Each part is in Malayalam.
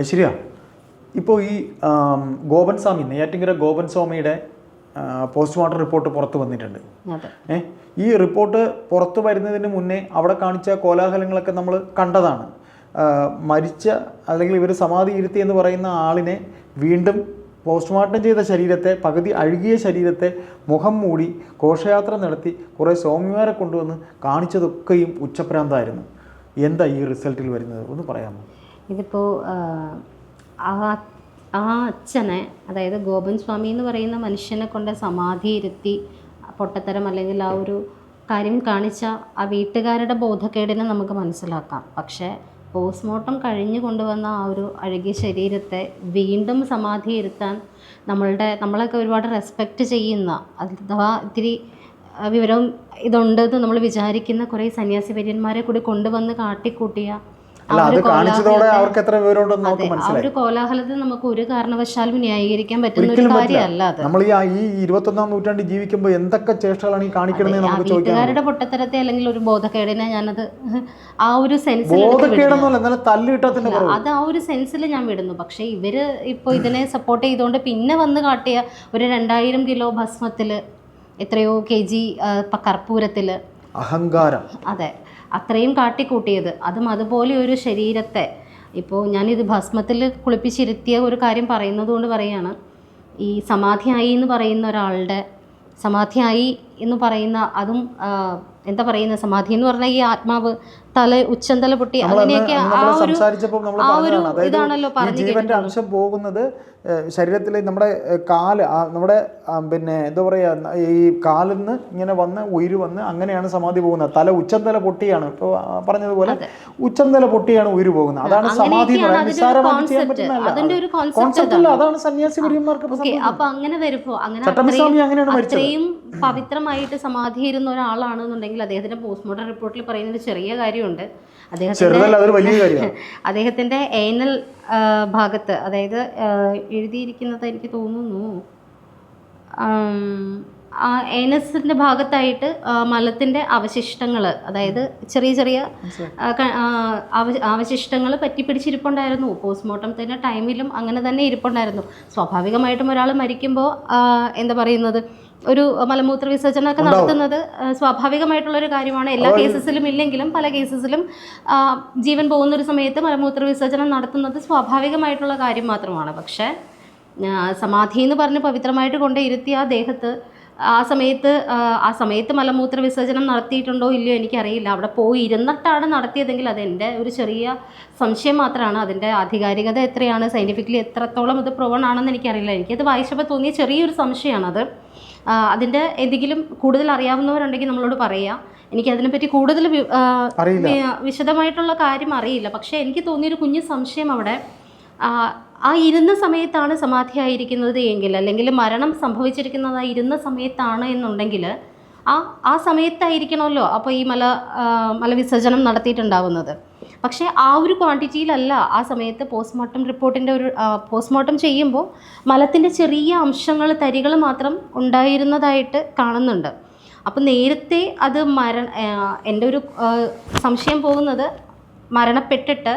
ഐശ്വര്യ ഇപ്പോൾ ഈ ഗോപൻ സ്വാമി നെയ്യാറ്റിങ്കര ഗോപൻ സ്വാമിയുടെ പോസ്റ്റ്മോർട്ടം റിപ്പോർട്ട് പുറത്ത് വന്നിട്ടുണ്ട്. ഏ? ഈ റിപ്പോർട്ട് പുറത്തു വരുന്നതിന് മുന്നേ അവിടെ കാണിച്ച കോലാഹലങ്ങളൊക്കെ നമ്മൾ കണ്ടതാണ്. മരിച്ച അല്ലെങ്കിൽ ഇവർ സമാധി ഇരുത്തി എന്ന് പറയുന്ന ആളിനെ വീണ്ടും പോസ്റ്റ്മോർട്ടം ചെയ്ത ശരീരത്തെ പകുതി അഴുകിയ ശരീരത്തെ മുഖം മൂടി ഘോഷയാത്ര നടത്തി കുറേ സ്വാമിമാരെ കൊണ്ടുവന്ന് കാണിച്ചതൊക്കെയും ഉച്ചപ്രാന്തായിരുന്നു എന്താ ഈ റിസൾട്ടിൽ വരുന്നത്? ഒന്ന് പറയാമോ? ഇതിപ്പോൾ ആ ആ അച്ഛനെ അതായത് ഗോപൻ സ്വാമി എന്ന് പറയുന്ന മനുഷ്യനെ കൊണ്ട് സമാധി ഇരുത്തി പൊട്ടത്തരം അല്ലെങ്കിൽ ആ ഒരു കാര്യം കാണിച്ച ആ വീട്ടുകാരുടെ ബോധക്കേടിനെ നമുക്ക് മനസ്സിലാക്കാം. പക്ഷേ പോസ്റ്റ്മോർട്ടം കഴിഞ്ഞ് കൊണ്ടുവന്ന ആ ഒരു അഴുകിയ ശരീരത്തെ വീണ്ടും സമാധി ഇരുത്താൻ നമ്മളുടെ നമ്മളൊക്കെ ഒരുപാട് റെസ്പെക്റ്റ് ചെയ്യുന്ന അഥവാ ഇത്തിരി വിവരവും ഇതുണ്ടെന്ന് നമ്മൾ വിചാരിക്കുന്ന കുറേ സന്യാസി വര്യന്മാരെ കൂടി കൊണ്ടുവന്ന് കാട്ടിക്കൂട്ടിയ അല്ല അത് കാണിച്ചതോടെ അവർക്ക് എത്ര വിവരമുണ്ടെന്ന് നമുക്ക് ആ മനസ്സിലായി. ഒരു കോലാഹലത്തെ നമുക്ക് ഒരു കാരണവശാലും ന്യായീകരിക്കാൻ പറ്റുന്ന ഒരു കാര്യമല്ല അത്. നമ്മൾ ഈ ഇരുപത്തൊന്നാം നൂറ്റാണ്ടിൽ ജീവിക്കുമ്പോൾ എന്തൊക്കെ ചേഷ്ടകളാണ് ഈ കാണിക്കണമെന്ന് നമുക്ക് ചോദിക്കാം വീട്ടുകാരുടെ പൊട്ടത്തരത്തെ അല്ലെങ്കിൽ ഒരു ബോധക്കേടിനെ ഞാനത് ആ ഒരു സെൻസിൽ അത് ആ ഒരു സെൻസിൽ ഞാൻ വിടുന്നു. പക്ഷേ ഇവർ ഇപ്പോൾ ഇതിനെ സപ്പോർട്ട് ചെയ്തുകൊണ്ട് പിന്നെ വന്ന് കാട്ടിയ ഒരു രണ്ടായിരം കിലോ ഭസ്മത്തിൽ എത്രയോ കെ ജി കർപ്പൂരത്തിൽ അഹങ്കാരം. അതെ. അത്രയും കാട്ടിക്കൂട്ടിയത്. അതും അതുപോലെ ഒരു ശരീരത്തെ. ഇപ്പോൾ ഞാനിത് ഭസ്മത്തിൽ കുളിപ്പിച്ചിരുത്തിയ ഒരു കാര്യം പറയുന്നത് കൊണ്ട് പറയുകയാണ് ഈ സമാധിയായി എന്ന് പറയുന്ന ഒരാളുടെ സമാധിയായി എന്ന് പറയുന്ന അതും എന്താ പറയുന്ന സമാധി എന്ന് പറഞ്ഞാൽ ഈ ആത്മാവ് തല ഉച്ചന്തല പൊട്ടി അങ്ങനെയൊക്കെ ആ ഒരു ആ ഇതാണല്ലോ പറഞ്ഞു ജീവന്റെ അംശം പോകുന്നത് ശരീരത്തിലെ നമ്മുടെ കാൽ നമ്മുടെ പിന്നെ എന്താ പറയുക ഈ കാലിൽ നിന്ന് ഇങ്ങനെ വന്ന് ഉയിര് വന്ന് അങ്ങനെയാണ് സമാധി പോകുന്നത്. തല ഉച്ചന്തല പൊട്ടിയാണ്. ഇപ്പോൾ പറഞ്ഞതുപോലെ ഉച്ചന്തല പൊട്ടിയാണ് ഉയിര് പോകുന്നത്. അതാണ് സമാധി അതാണ് സന്യാസി അപ്പൊ അങ്ങനെ വരുമ്പോ അങ്ങനെ അത്രയും പവിത്രമായിട്ട് സമാധിയിരുന്ന ഒരാളാണെന്നുണ്ടെങ്കിൽ അദ്ദേഹത്തിന്റെ പോസ്റ്റ്മോർട്ടം റിപ്പോർട്ടിൽ പറയുന്ന ഒരു ചെറിയ കാര്യമുണ്ട്. അദ്ദേഹത്തിന്റെ അദ്ദേഹത്തിന്റെ ഏനൽ ഭാഗത്ത് അതായത് എഴുതിയിരിക്കുന്നത് എനിക്ക് തോന്നുന്നു ആ ഏനസിന്റെ ഭാഗത്തായിട്ട് മലത്തിന്റെ അവശിഷ്ടങ്ങൾ അതായത് ചെറിയ ചെറിയ അവശിഷ്ടങ്ങൾ പറ്റിപ്പിടിച്ചിരിപ്പുണ്ടായിരുന്നു. പോസ്റ്റ്മോർട്ടത്തിന്റെ ടൈമിലും അങ്ങനെ തന്നെ ഇരിപ്പുണ്ടായിരുന്നു. സ്വാഭാവികമായിട്ടും ഒരാൾ മരിക്കുമ്പോൾ എന്താ പറയുന്നത് ഒരു മലമൂത്ര വിസർജനമൊക്കെ നടത്തുന്നത് സ്വാഭാവികമായിട്ടുള്ള ഒരു കാര്യമാണ്. എല്ലാ കേസസിലും ഇല്ലെങ്കിലും പല കേസസിലും ജീവൻ പോകുന്ന ഒരു സമയത്ത് മലമൂത്ര വിസർജനം നടത്തുന്നത് സ്വാഭാവികമായിട്ടുള്ള കാര്യം മാത്രമാണ്. പക്ഷേ സമാധി എന്ന് പറഞ്ഞ് പവിത്രമായിട്ട് കൊണ്ട് ഇരുത്തി ആ ദേഹത്ത് ആ സമയത്ത് ആ, സമയത്ത് മലമൂത്ര വിസർജനം നടത്തിയിട്ടുണ്ടോ ഇല്ലയോ എനിക്കറിയില്ല. അവിടെ പോയി ഇരുന്നിട്ടാണ് നടത്തിയതെങ്കിൽ അതെന്റെ ഒരു ചെറിയ സംശയം മാത്രമാണ്. അതിന്റെ ആധികാരികത എത്രയാണ്? സയന്റിഫിക്കലി എത്രത്തോളം ഇത് പ്രവൺ ആണെന്ന് എനിക്കറിയില്ല. എനിക്കത് വായിച്ചപ്പോൾ തോന്നിയ ചെറിയൊരു സംശയമാണത്. അതിന്റെ എന്തെങ്കിലും കൂടുതൽ അറിയാവുന്നവരുണ്ടെങ്കിൽ നമ്മളോട് പറയാം. എനിക്കതിനെപ്പറ്റി കൂടുതൽ. വിശദമായിട്ടുള്ള കാര്യം അറിയില്ല. പക്ഷേ എനിക്ക് തോന്നിയൊരു കുഞ്ഞു സംശയം അവിടെ. ആ, ഇരുന്ന സമയത്താണ് സമാധിയായിരിക്കുന്നത് എങ്കിൽ അല്ലെങ്കിൽ മരണം സംഭവിച്ചിരിക്കുന്നത് ആ ഇരുന്ന സമയത്താണ് എന്നുണ്ടെങ്കിൽ ആ ആ സമയത്തായിരിക്കണമല്ലോ. അപ്പോൾ ഈ മല മലവിസർജനം നടത്തിയിട്ടുണ്ടാവുന്നത്. പക്ഷേ ആ ഒരു ക്വാണ്ടിറ്റിയിലല്ല ആ സമയത്ത് പോസ്റ്റ്മോർട്ടം റിപ്പോർട്ടിന്റെ ഒരു പോസ്റ്റ്മോർട്ടം ചെയ്യുമ്പോൾ മലത്തിന്റെ ചെറിയ അംശങ്ങൾ തരികൾ മാത്രം ഉണ്ടായിരുന്നതായിട്ട് കാണുന്നുണ്ട്. അപ്പോൾ നേരത്തെ അത് മരണ എന്റെ ഒരു സംശയം പോകുന്നത് മരണപ്പെട്ടിട്ട്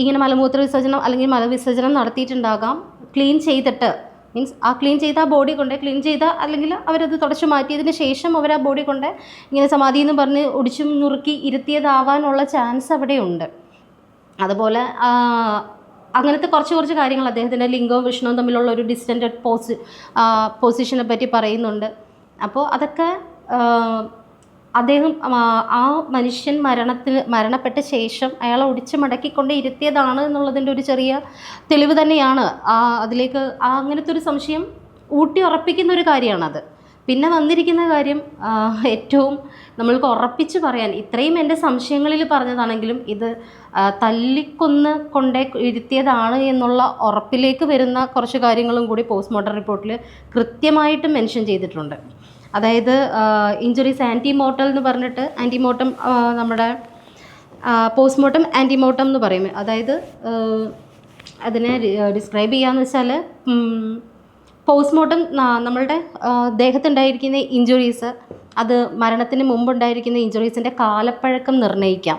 ഇങ്ങനെ മലമൂത്ര വിസർജനം അല്ലെങ്കിൽ മലവിസർജനം നടത്തിയിട്ടുണ്ടാകാം ക്ലീൻ ചെയ്തിട്ട് മീൻസ് ആ ക്ലീൻ ചെയ്ത ആ ബോഡി കൊണ്ട് ക്ലീൻ ചെയ്ത അല്ലെങ്കിൽ അവരത് തുടച്ചു മാറ്റിയതിന് ശേഷം അവർ ആ ബോഡി കൊണ്ട് ഇങ്ങനെ സമാധി എന്ന് പറഞ്ഞ് ഒടിച്ചും നുറുക്കി ഇരുത്തിയതാവാനുള്ള ചാൻസ് അവിടെ ഉണ്ട് അതുപോലെ അങ്ങനത്തെ കുറച്ച് കുറച്ച് കാര്യങ്ങൾ അദ്ദേഹത്തിന്റെ ലിംഗവും വിഷ്ണുവും തമ്മിലുള്ള ഒരു ഡിസ്റ്റന്റഡ് പോസ് പൊസിഷനെ പറ്റി പറയുന്നുണ്ട്. അപ്പോൾ അതൊക്കെ അദ്ദേഹം ആ, മനുഷ്യൻ മരണത്തിൽ മരണപ്പെട്ട ശേഷം അയാളെ ഒടിച്ച് മടക്കിക്കൊണ്ട് ഇരുത്തിയതാണ് എന്നുള്ളതിന്റെ ഒരു ചെറിയ തെളിവ് തന്നെയാണ്. ആ അതിലേക്ക് ആ അങ്ങനത്തെ ഒരു സംശയം ഊട്ടി ഉറപ്പിക്കുന്ന ഒരു കാര്യമാണത്. പിന്നെ വന്നിരിക്കുന്ന കാര്യം ഏറ്റവും നമ്മൾക്ക് ഉറപ്പിച്ച് പറയാൻ ഇത്രയും എന്റെ സംശയങ്ങളിൽ പറഞ്ഞതാണെങ്കിലും ഇത് തല്ലിക്കൊന്ന് കൊണ്ടേ ഇരുത്തിയതാണ് എന്നുള്ള ഉറപ്പിലേക്ക് വരുന്ന കുറച്ച് കാര്യങ്ങളും കൂടി പോസ്റ്റ്മോർട്ടം റിപ്പോർട്ടിൽ കൃത്യമായിട്ട് മെൻഷൻ ചെയ്തിട്ടുണ്ട്. അതായത് ഇഞ്ചുറീസ് ആന്റിമോർട്ടൽ എന്ന് പറഞ്ഞിട്ട് ആന്റിമോർട്ടം നമ്മുടെ പോസ്റ്റ്മോർട്ടം ആന്റിമോർട്ടം എന്ന് പറയും. അതായത് അതിനെ ഡിസ്ക്രൈബ് ചെയ്യാന്ന് വെച്ചാൽ പോസ്റ്റ്മോർട്ടം നമ്മളുടെ ദേഹത്തുണ്ടായിരിക്കുന്ന ഇഞ്ചുറീസ് അത് മരണത്തിന് മുമ്പുണ്ടായിരിക്കുന്ന ഇഞ്ചുറീസിന്റെ കാലപ്പഴക്കം നിർണയിക്കാം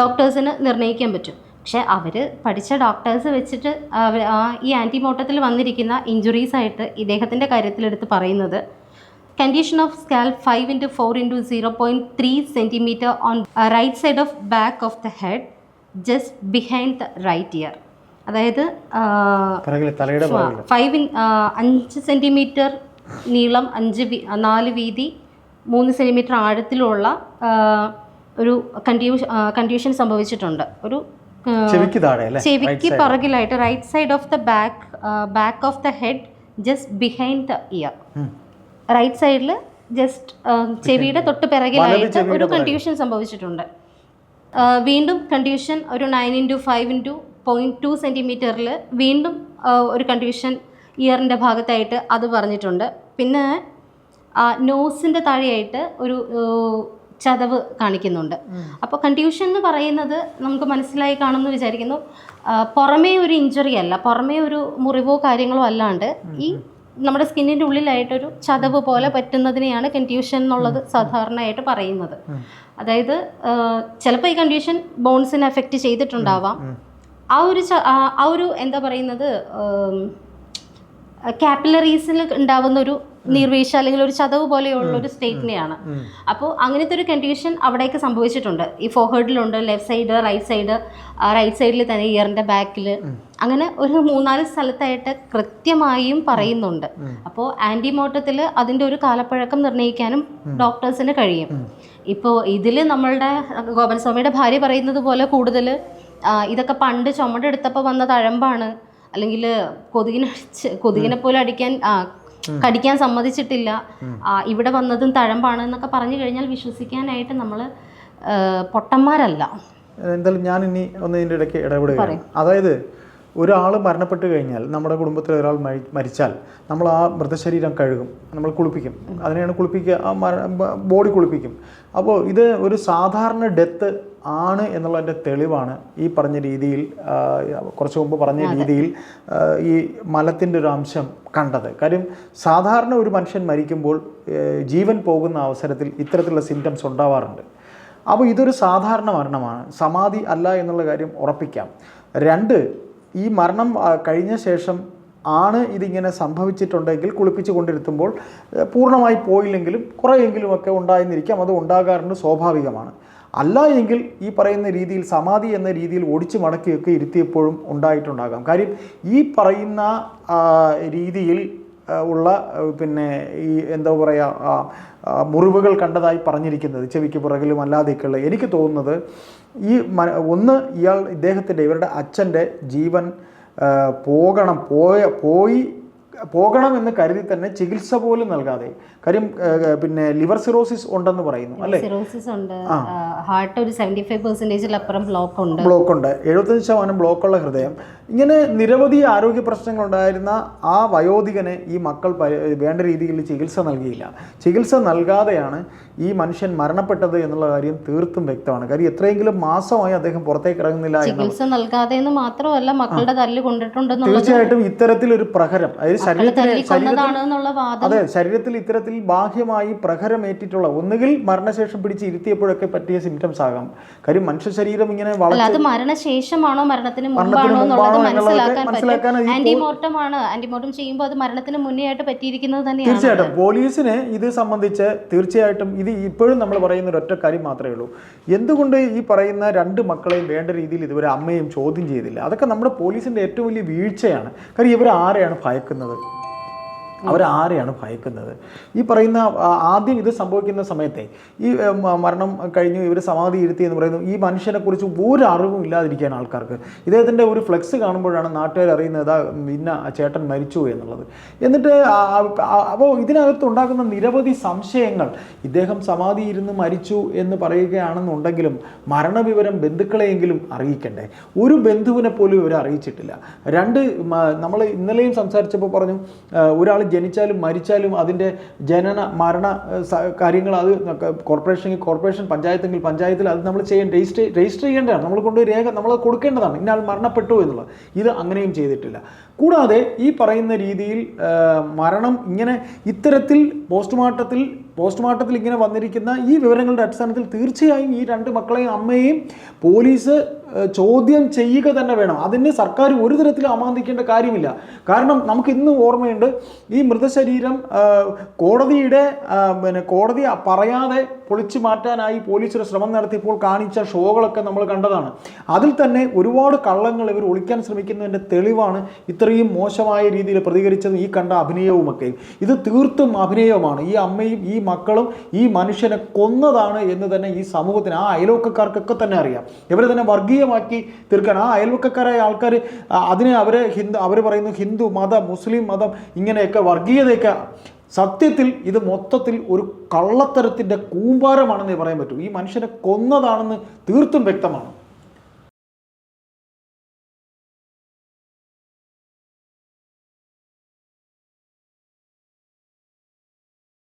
ഡോക്ടേഴ്സിന് നിർണയിക്കാൻ പറ്റും. പക്ഷെ അവർ പഠിച്ച ഡോക്ടേഴ്സ് വെച്ചിട്ട് അവർ ഈ ആന്റിമോട്ടത്തിൽ വന്നിരിക്കുന്ന ഇഞ്ചുറീസായിട്ട് ഇദ്ദേഹത്തിന്റെ കാര്യത്തിലെടുത്ത് പറയുന്നത് condition of scalp five into four into zero point three centimetre on right side of back of the head just behind the right ear അതായത് ഫൈവ് അഞ്ച് സെന്റിമീറ്റർ നീളം അഞ്ച് നാല് വീതി മൂന്ന് സെന്റിമീറ്റർ ആഴത്തിലുള്ള ഒരു കൺഡ്യൂഷൻ കൺഡ്യൂഷൻ സംഭവിച്ചിട്ടുണ്ട്. ഒരു ചെവിക്ക് പുറകിലായിട്ട് right side of the back back of the head just behind the ear. Right സൈഡിൽ ജസ്റ്റ് ചെവിയുടെ തൊട്ട് പിറകിലായിട്ട് ഒരു കൺഡ്യൂഷൻ സംഭവിച്ചിട്ടുണ്ട്. വീണ്ടും കൺഡ്യൂഷൻ ഒരു nine into five into point two സെന്റിമീറ്ററിൽ വീണ്ടും ഒരു കൺഡ്യൂഷൻ ഇയറിന്റെ ഭാഗത്തായിട്ട് അത് പറഞ്ഞിട്ടുണ്ട്. പിന്നെ നോസിന്റെ താഴെയായിട്ട് ഒരു ചതവ് കാണിക്കുന്നുണ്ട്. അപ്പോൾ കൺഡ്യൂഷൻ എന്ന് പറയുന്നത് നമുക്ക് മനസ്സിലായി കാണുമെന്ന് വിചാരിക്കുന്നു. പുറമേ ഒരു ഇഞ്ചുറി അല്ല പുറമേ ഒരു മുറിവോ കാര്യങ്ങളോ അല്ലാണ്ട് ഈ നമ്മുടെ സ്കിന്നിന്റെ ഉള്ളിലായിട്ടൊരു ചതവ് പോലെ പറ്റുന്നതിനെയാണ് കണ്ട്യൂഷൻ എന്നുള്ളത് സാധാരണയായിട്ട് പറയുന്നത്. അതായത് ചിലപ്പോൾ ഈ കണ്ടീഷൻ ബോൺസിനെ എഫക്റ്റ് ചെയ്തിട്ടുണ്ടാവാം. ആ ഒരു ആ ആ ഒരു എന്താ പറയുന്നത് കാപ്പിലറീസിൽ ഉണ്ടാവുന്ന ഒരു നീർവീഴ്ച അല്ലെങ്കിൽ ഒരു ചതവ് പോലെയുള്ള ഒരു സ്റ്റേറ്റിനെയാണ്. അപ്പോൾ അങ്ങനത്തെ ഒരു കണ്ടീഷൻ അവിടേക്ക് സംഭവിച്ചിട്ടുണ്ട്. ഈ ഫോഹേഡിലുണ്ട് left side right side right സൈഡിൽ തന്നെ ഇയറിന്റെ ബാക്കിൽ അങ്ങനെ ഒരു മൂന്നാൽ സ്ഥലത്തായിട്ട് കൃത്യമായും പറയുന്നുണ്ട്. അപ്പോൾ ആന്റിമോട്ടത്തിൽ അതിന്റെ ഒരു കാലപ്പഴക്കം നിർണയിക്കാനും ഡോക്ടേഴ്സിന് കഴിയും. ഇപ്പോൾ ഇതിൽ നമ്മളുടെ ഗോപനസ്വാമിയുടെ ഭാര്യ പറയുന്നത് പോലെ കൂടുതൽ ഇതൊക്കെ പണ്ട് ചുമടെടുത്തപ്പോൾ വന്ന തഴമ്പാണ്. അല്ലെങ്കിൽ കൊതുകിനെ കൊതുകിനെ പോലെ അടിക്കാൻ കടിക്കാൻ സമ്മതിച്ചിട്ടില്ല. ഇവിടെ വന്നതും തഴമ്പാണ് എന്നൊക്കെ പറഞ്ഞു കഴിഞ്ഞാൽ വിശ്വസിക്കാനായിട്ട് നമ്മൾ പൊട്ടന്മാരല്ല. എന്തായാലും ഞാൻ ഇനി ഒന്ന് ഇതിന്റെ ഇടയ്ക്ക് ഇടപെടുകയാണ്. അതായത് ഒരാൾ മരണപ്പെട്ട് കഴിഞ്ഞാൽ നമ്മുടെ കുടുംബത്തിൽ ഒരാൾ മരിച്ചാൽ നമ്മൾ ആ മൃതശരീരം കഴുകും നമ്മൾ കുളിപ്പിക്കും. അതിനെയാണ് കുളിപ്പിക്കുക ആ മര- ബോഡി കുളിപ്പിക്കും. അപ്പോൾ ഇത് ഒരു സാധാരണ ഡെത്ത് ആണ് എന്നുള്ളതിന്റെ തെളിവാണ് ഈ പറഞ്ഞ രീതിയിൽ കുറച്ച് മുമ്പ് പറഞ്ഞ രീതിയിൽ ഈ മലത്തിന്റെ ഒരു അംശം കണ്ടത്. കാര്യം സാധാരണ ഒരു മനുഷ്യൻ മരിക്കുമ്പോൾ ജീവൻ പോകുന്ന അവസരത്തിൽ ഇത്തരത്തിലുള്ള സിംറ്റംസ് ഉണ്ടാവാറുണ്ട്. അപ്പോൾ ഇതൊരു സാധാരണ മരണമാണ്. സമാധി അല്ല എന്നുള്ള കാര്യം ഉറപ്പിക്കാം. രണ്ട് ഈ മരണം കഴിഞ്ഞ ശേഷം ആണ് ഇതിങ്ങനെ സംഭവിച്ചിട്ടുണ്ടെങ്കിൽ കുളിപ്പിച്ചു കൊണ്ടിരുത്തുമ്പോൾ പൂർണമായി പോയില്ലെങ്കിലും കുറേയെങ്കിലും ഒക്കെ ഉണ്ടായെന്നിരിക്കാം. അത് ഉണ്ടാകാറുണ്ട് സ്വാഭാവികമാണ്. അല്ല എങ്കിൽ ഈ പറയുന്ന രീതിയിൽ സമാധി എന്ന രീതിയിൽ ഒടിച്ചു മടക്കിയൊക്കെ ഇരുത്തിയപ്പോഴും ഉണ്ടായിട്ടുണ്ടാകാം. കാര്യം ഈ പറയുന്ന രീതിയിൽ ഉള്ള പിന്നെ ഈ എന്താ പറയുക മുറിവുകൾ കണ്ടതായി പറഞ്ഞിരിക്കുന്നത് ചെവിക്ക് പുറകിലും അല്ലാതെയൊക്കെയുള്ള. എനിക്ക് തോന്നുന്നത് ഈ ഒന്ന് ഇയാൾ ഇദ്ദേഹത്തിന്റെ ഇവരുടെ അച്ഛന്റെ ജീവൻ പോകണം പോയ പോയി പോകണം എന്ന് കരുതി തന്നെ ചികിത്സ പോലും നൽകാതെ. കാര്യം പിന്നെ ലിവർ സിറോസിസ് ഉണ്ടെന്ന് പറയുന്നു അല്ലേ? സിറോസിസ് ഉണ്ട്. ഹാർട്ട് ഒരു സെവന്റി ഫൈവ് പെർസെന്റേജിലപ്പുറം ബ്ലോക്ക് ഉണ്ട്. ബ്ലോക്ക് ഉണ്ട്. എഴുപത്തഞ്ച് ശതമാനം ബ്ലോക്കുള്ള ഹൃദയം. ഇങ്ങനെ നിരവധി ആരോഗ്യ പ്രശ്നങ്ങൾ ഉണ്ടായിരുന്ന ആ വയോധികന് ഈ മക്കൾ വേണ്ട രീതിയിൽ ചികിത്സ നൽകിയില്ല. ചികിത്സ നൽകാതെയാണ് ഈ മനുഷ്യൻ മരണപ്പെട്ടത് എന്നുള്ള കാര്യം തീർത്തും വ്യക്തമാണ്. കാര്യം എത്രയെങ്കിലും മാസമായി അദ്ദേഹം പുറത്തേക്ക് ഇറങ്ങുന്നില്ല ചികിത്സ നൽകാതെ എന്ന് മാത്രമല്ല മക്കളുടെ തല്ല് കൊണ്ടിട്ടുണ്ടെന്ന് തീർച്ചയായിട്ടും ഇത്തരത്തിലൊരു പ്രഹരം അതായത് ശരീരത്തിൽ അതെ ശരീരത്തിൽ ഇത്തരത്തിൽ ബാഹ്യമായി പ്രഹരം ഏറ്റിട്ടുള്ള ഒന്നുകിൽ മരണശേഷം പിടിച്ച് ഇരുത്തിയപ്പോഴൊക്കെ പറ്റിയ സിംറ്റംസ് ആകാം. കാര്യം മനുഷ്യ ശരീരം ഇങ്ങനെ വളരെ മരണശേഷമാണോ മരണത്തിന് മുമ്പാണോ മനസ്സിലാക്കാൻ പറ്റും. ആന്റിമോർട്ടം ചെയ്യുമ്പോൾ അത് മരണത്തിന് മുന്നേ ആയിട്ട് പറ്റിയിരിക്കുന്നത് തന്നെയാണ് തീർച്ചയായിട്ടും. പോലീസിനെ ഇത് സംബന്ധിച്ച് തീർച്ചയായിട്ടും ഇത് ഇപ്പോഴും നമ്മൾ പറയുന്ന ഒരൊറ്റ ഒറ്റ കാര്യം മാത്രമേ ഉള്ളൂ. എന്തുകൊണ്ട് ഈ പറയുന്ന രണ്ട് മക്കളെയും വേണ്ട രീതിയിൽ ഇതുവരെ അമ്മയും ചോദ്യം ചെയ്തില്ല? അതൊക്കെ നമ്മുടെ പോലീസിന്റെ ഏറ്റവും വലിയ വീഴ്ചയാണ്. കാര്യം ഇവർ ആരെയാണ് ഭയക്കുന്നത്? അവരാരെയാണ് ഭയക്കുന്നത്? ഈ പറയുന്ന ആദ്യം ഇത് സംഭവിക്കുന്ന സമയത്തെ ഈ മരണം കഴിഞ്ഞു ഇവർ സമാധി ഇരുത്തി എന്ന് പറയുന്നു. ഈ മനുഷ്യനെ കുറിച്ച് ഒരു അറിവും ഇല്ലാതിരിക്കുകയാണ് ആൾക്കാർക്ക്. ഇദ്ദേഹത്തിന്റെ ഒരു ഫ്ലെക്സ് കാണുമ്പോഴാണ് നാട്ടുകാർ അറിയുന്നത് ഇന്ന ചേട്ടൻ മരിച്ചു എന്നുള്ളത്. എന്നിട്ട് അപ്പോൾ ഇതിനകത്ത് ഉണ്ടാക്കുന്ന നിരവധി സംശയങ്ങൾ ഇദ്ദേഹം സമാധി ഇരുന്ന് മരിച്ചു എന്ന് പറയുകയാണെന്നുണ്ടെങ്കിലും മരണവിവരം ബന്ധുക്കളെയെങ്കിലും അറിയിക്കണ്ടേ? ഒരു ബന്ധുവിനെ പോലും ഇവർ അറിയിച്ചിട്ടില്ല രണ്ട് നമ്മൾ ഇന്നലെയും സംസാരിച്ചപ്പോൾ പറഞ്ഞു ഒരാൾ ജനിച്ചാലും മരിച്ചാലും അതിന്റെ ജനന മരണ കാര്യങ്ങൾ അത് കോർപ്പറേഷൻ കോർപ്പറേഷൻ പഞ്ചായത്തെങ്കിൽ പഞ്ചായത്തിൽ അത് നമ്മൾ ചെയ്യാൻ രജിസ്റ്റർ രജിസ്റ്റർ ചെയ്യേണ്ടതാണ്. നമ്മൾ കൊണ്ടുപോയി രേഖ നമ്മൾ കൊടുക്കേണ്ടതാണ്. ഇന്ന മരണപ്പെട്ടു എന്നുള്ളത്. ഇത് അങ്ങനെയും ചെയ്തിട്ടില്ല. കൂടാതെ ഈ പറയുന്ന രീതിയിൽ മരണം ഇങ്ങനെ ഇത്തരത്തിൽ പോസ്റ്റ്മോർട്ടത്തിൽ പോസ്റ്റ്മോർട്ടത്തിൽ ഇങ്ങനെ വന്നിരിക്കുന്ന ഈ വിവരങ്ങളുടെ അടിസ്ഥാനത്തിൽ തീർച്ചയായും ഈ രണ്ട് മക്കളെയും അമ്മയെയും പോലീസ് ചോദ്യം ചെയ്യുക തന്നെ വേണം. അതിന് സർക്കാർ ഒരു തരത്തിലും അമാന്തിക്കേണ്ട കാര്യമില്ല. കാരണം നമുക്ക് ഇന്ന് ഓർമ്മയുണ്ട് ഈ മൃതശരീരം കോടതിയുടെ പിന്നെ കോടതി പറയാതെ പൊളിച്ചു മാറ്റാനായി പോലീസ് ഒരു ശ്രമം നടത്തിയപ്പോൾ കാണിച്ച ഷോകളൊക്കെ നമ്മൾ കണ്ടതാണ്. അതിൽ തന്നെ ഒരുപാട് കള്ളങ്ങൾ ഇവർ ഒളിക്കാൻ ശ്രമിക്കുന്നതിന്റെ തെളിവാണ് ഇത്രയും മോശമായ രീതിയിൽ പ്രതികരിച്ചതും ഈ കണ്ട അഭിനയവുമൊക്കെ. ഇത് തീർത്തും അഭിനയമാണ് ഈ അമ്മയും ഈ മക്കളും ഈ മനുഷ്യനെ കൊന്നതാണ് എന്ന് തന്നെ ഈ സമൂഹത്തിന് ആ അയൽവക്കക്കാർക്കൊക്കെ തന്നെ അറിയാം. ഇവരെ തന്നെ വർഗീയമാക്കി തീർക്കാൻ ആ അയൽവക്കക്കാരായ ആൾക്കാർ അതിനെ അവരെ ഹിന്ദു അവർ പറയുന്നു ഹിന്ദു മതം മുസ്ലിം മതം ഇങ്ങനെയൊക്കെ വർഗീയതയൊക്കെ. സത്യത്തിൽ ഇത് മൊത്തത്തിൽ ഒരു കള്ളത്തരത്തിന്റെ കൂമ്പാരമാണെന്നേ പറയാൻ പറ്റൂ. ഈ മനുഷ്യനെ കൊന്നതാണെന്ന് തീർത്തും വ്യക്തമാണ്.